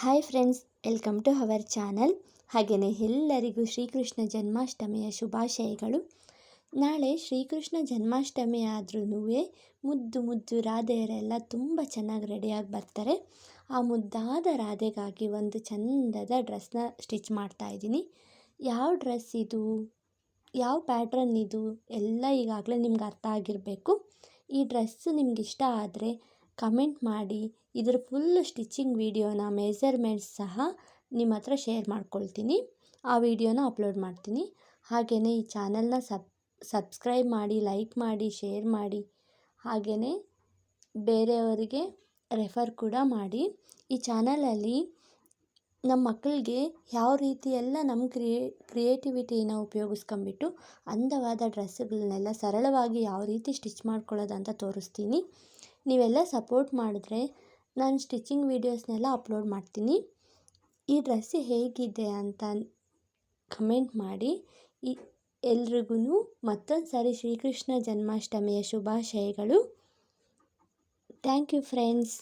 Hi friends, welcome to our channel. ಹಾಗೆಯೇ ಎಲ್ಲರಿಗೂ ಶ್ರೀಕೃಷ್ಣ ಜನ್ಮಾಷ್ಟಮಿಯ ಶುಭಾಶಯಗಳು. ನಾಳೆ ಶ್ರೀಕೃಷ್ಣ ಜನ್ಮಾಷ್ಟಮಿ ಆದ್ರೂ ಮುದ್ದು ಮುದ್ದು ರಾಧೆಯರೆಲ್ಲ ತುಂಬ ಚೆನ್ನಾಗಿ ರೆಡಿಯಾಗಿ ಬರ್ತಾರೆ. ಆ ಮುದ್ದಾದ ರಾಧೆಗಾಗಿ ಒಂದು ಚಂದದ ಡ್ರೆಸ್ನ ಸ್ಟಿಚ್ ಮಾಡ್ತಾ ಇದ್ದೀನಿ. ಯಾವ ಡ್ರೆಸ್ ಇದು? ಯಾವ ಪ್ಯಾಟ್ರನ್ ಇದು? ಎಲ್ಲ ಈಗಾಗಲೇ ನಿಮ್ಗೆ ಅರ್ಥ ಆಗಿರಬೇಕು. ಈ ಡ್ರೆಸ್ಸು ನಿಮ್ಗೆ ಇಷ್ಟ ಆದರೆ ಕಮೆಂಟ್ ಮಾಡಿ, ಇದರ ಫುಲ್ ಸ್ಟಿಚಿಂಗ್ ವೀಡಿಯೋನ ಮೆಸರ್ಮೆಂಟ್ಸ್ ಸಹ ನಿಮ್ಮ ಹತ್ರ ಶೇರ್ ಮಾಡ್ಕೊಳ್ತೀನಿ. ಆ ವೀಡಿಯೋನ ಅಪ್ಲೋಡ್ ಮಾಡ್ತೀನಿ. ಹಾಗೆಯೇ ಈ ಚಾನಲ್ನ ಸಬ್ ಸಬ್ಸ್ಕ್ರೈಬ್ ಮಾಡಿ ಲೈಕ್ ಮಾಡಿ ಶೇರ್ ಮಾಡಿ ಹಾಗೆಯೇ ಬೇರೆಯವರಿಗೆ ರೆಫರ್ ಕೂಡ ಮಾಡಿ. ಈ ಚಾನಲಲ್ಲಿ ನಮ್ಮ ಮಕ್ಕಳಿಗೆ ಯಾವ ರೀತಿ ಎಲ್ಲ ನಮ್ಮ ಕ್ರಿಯೇ ಕ್ರಿಯೇಟಿವಿಟಿನ ಉಪಯೋಗಿಸ್ಕೊಂಬಿಟ್ಟು ಅಂದವಾದ ಡ್ರೆಸ್ಸುಗಳನ್ನೆಲ್ಲ ಸರಳವಾಗಿ ಯಾವ ರೀತಿ ಸ್ಟಿಚ್ ಮಾಡ್ಕೊಳ್ಳೋದಂತ ತೋರಿಸ್ತೀನಿ. ನೀವೆಲ್ಲ ಸಪೋರ್ಟ್ ಮಾಡಿದ್ರೆ ನಾನು ಸ್ಟಿಚಿಂಗ್ ವೀಡಿಯೋಸ್ನೆಲ್ಲ ಅಪ್ಲೋಡ್ ಮಾಡ್ತೀನಿ. ಈ ಡ್ರೆಸ್ ಹೇಗಿದೆ ಅಂತ ಕಮೆಂಟ್ ಮಾಡಿ. ಈ ಎಲ್ರಿಗೂ ಮತ್ತೊಂದು ಸಾರಿ ಶ್ರೀಕೃಷ್ಣ ಜನ್ಮಾಷ್ಟಮಿಯ ಶುಭಾಶಯಗಳು. Thank you friends.